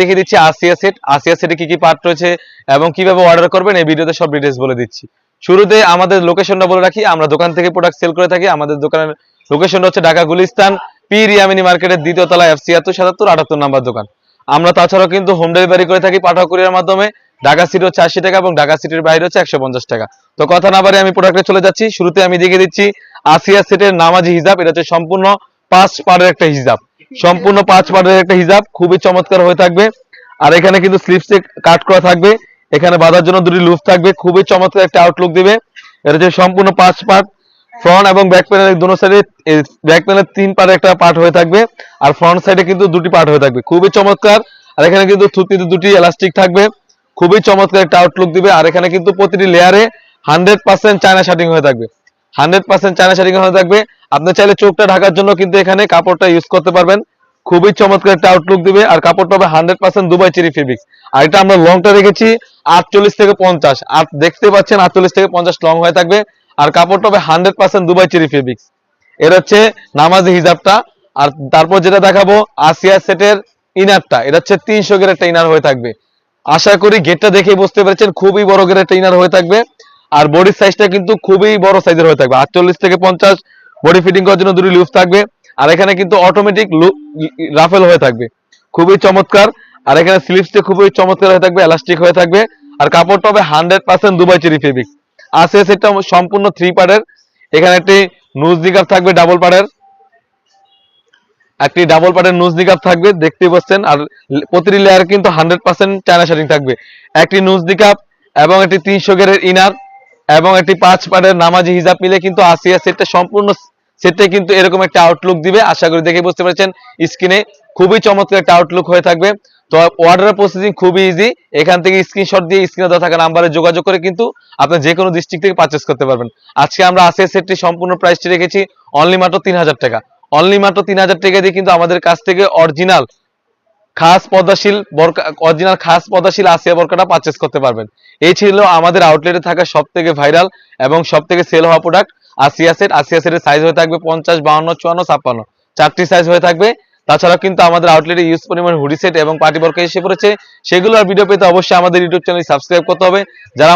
দেখিয়ে দিচ্ছি আসিয়া সেট আসিয়া সেটে কি কি পার্ট রয়েছে এবং কীভাবে অর্ডার করবেন এই ভিডিওতে সব ডিটেলস বলে দিচ্ছি। শুরুতে আমাদের লোকেশনটা বলে রাখি, আমরা দোকান থেকে প্রোডাক্ট সেল করে থাকি। আমাদের দোকানের লোকেশনটা হচ্ছে ঢাকা গুলিস্তান পি রিয়ামিনি মার্কেটের দ্বিতীয় তলা এফ ছিয়াত্তর সাতাত্তর, আটাত্তর নাম্বার দোকান। আমরা তাছাড়াও কিন্তু হোম ডেলিভারি করে থাকি পাঠাও কুরিয়ার মাধ্যমে। ঢাকা সিটি হচ্ছে আশি টাকা এবং ঢাকা সিটির বাইরে হচ্ছে একশো পঞ্চাশ টাকা। তো কথা না বারে আমি প্রোডাক্টে চলে যাচ্ছি। শুরুতে আমি দেখিয়ে দিচ্ছি আসিয়া সেটের নামাজি হিসাব। এটা হচ্ছে সম্পূর্ণ পাঁচ পাড়ের একটা হিসাব। সম্পূর্ণ পাঁচ পাড়ের একটা হিসাব খুবই চমৎকার হয়ে থাকবে। আর এখানে কিন্তু স্লিপসে কাট করা থাকবে। এখানে বাঁধার জন্য দুটি লুপ থাকবে, খুবই চমৎকার একটা আউটলুক দিবে। এটা হচ্ছে সম্পূর্ণ পাঁচ পার্ট ফ্রন্ট এবং ব্যাক প্যানেলের দুটো সাইডে ব্যাক প্যানেলের তিন পার্ট একটা পার্ট হয়ে থাকবে। আর ফ্রন্ট সাইডে কিন্তু দুটি পার্ট হয়ে থাকবে, খুবই চমৎকার। আর এখানে কিন্তু থুতিতে দুটি এলাস্টিক থাকবে, খুবই চমৎকার একটা আউটলুক দিবে। আর এখানে কিন্তু প্রতিটি লেয়ারে হান্ড্রেড পার্সেন্ট চায়না শার্টিং হয়ে থাকবে। হান্ড্রেড পার্সেন্ট চায়না শার্টিং হয়ে থাকবে। আপনি চাইলে চোখটা ঢাকার জন্য কিন্তু এখানে কাপড়টা ইউজ করতে পারবেন। খুবই চমৎকার একটা আউটলুক দিবে, আর কাপড়টা হবে hundred percent Dubai cherry fabrics আর এটা আমরা লংটা রেখেছি আটচল্লিশ থেকে পঞ্চাশ। আর দেখতে পাচ্ছেন আটচল্লিশ থেকে পঞ্চাশ লং হয়ে থাকবে, আর কাপড়টা হবে hundred percent Dubai cherry fabrics এর হচ্ছে নামাজি হিজাবটা, আর তারপর যেটা দেখাবো আসিয়া সেটের ইনারটা এটা হচ্ছে তিনশো গের একটা ইনার হয়ে থাকবে। আশা করি গেটটা দেখে বুঝতে পেরেছেন, খুবই বড় গের একটা ইনার হয়ে থাকবে। আর বডির সাইজটা কিন্তু খুবই বড় সাইজের হয়ে থাকবে, আটচল্লিশ থেকে পঞ্চাশ বডি ফিটিং করার জন্য দুটি লুপ থাকবে। আর এখানে কিন্তু অটোমেটিক রাফেল হয়ে থাকবে। খুবই চমৎকার। আর এখানে স্লিপসটা খুবই চমৎকার হয়ে থাকবে এলাস্টিক হয়ে থাকবে। আর কাপড়টা হবে hundred percent Dubai cherry fabric আছে সেটা সম্পূর্ণ থ্রি পার্টের। এখানে একটি নুজ নিকাপ থাকবে ডাবল পার্টের। একটি ডাবল পার্টের নুজ নিকাপ থাকবে, দেখতেই পাচ্ছেন। আর প্রতিটি লেয়ার কিন্তু হান্ড্রেড পার্সেন্ট চায়না শার্টিং থাকবে। একটি নুজ নিকাপ এবং একটি তিনশো গেরের ইনার এবং একটি পাঁচ পার্টের নামাজি হিজাব মিলে কিন্তু আসিয়া সেটটা সম্পূর্ণ সেটে কিন্তু এরকম একটা আউটলুক দিবে। আশা করি দেখে বুঝতে পারছেন, স্ক্রিনে খুবই চমৎকার একটা আউটলুক হয়ে থাকবে। তো অর্ডারের প্রসেসিং খুবই ইজি এখান থেকে স্ক্রিনশট দিয়ে স্ক্রিনে দেওয়া থাকা নাম্বারে যোগাযোগ করে কিন্তু আপনি যে কোনো ডিস্ট্রিক্ট থেকে পারচেস করতে পারবেন। আজকে আমরা আসিয়া সেটটি সম্পূর্ণ প্রাইসটি রেখেছি অনলি মাত্র তিন হাজার টাকা। অনলি মাত্র তিন হাজার টাকা দিয়ে কিন্তু আমাদের কাছ থেকে অরিজিনাল খাস পদ্মাশীল বরকা অরিজিনাল খাস পদ্মাশীল আসিয়া বরকাটা পারচেস করতে পারবেন। এই ছিল আমাদের আউটলেটে থাকা সব থেকে ভাইরাল এবং সব থেকে সেল হওয়া প্রোডাক্ট আসিয়া সেট আসিয়া সেটের সাইজ হয়ে থাকবে পঞ্চাশ বাউন্ন চুয়ান্ন, ছাপ্পান্ন। চারটি সাইজ হয়ে থাকবে। তাছাড়াও কিন্তু আমাদের আউটলেটে ইউজ পরিমাণ হুডি সেট এবং পার্টি বর্ক এসে পড়েছে। সেগুলো আর ভিডিও পেতে অবশ্যই আমাদের ইউটিউব চ্যানেল সাবস্ক্রাইব করতে হবে। যারা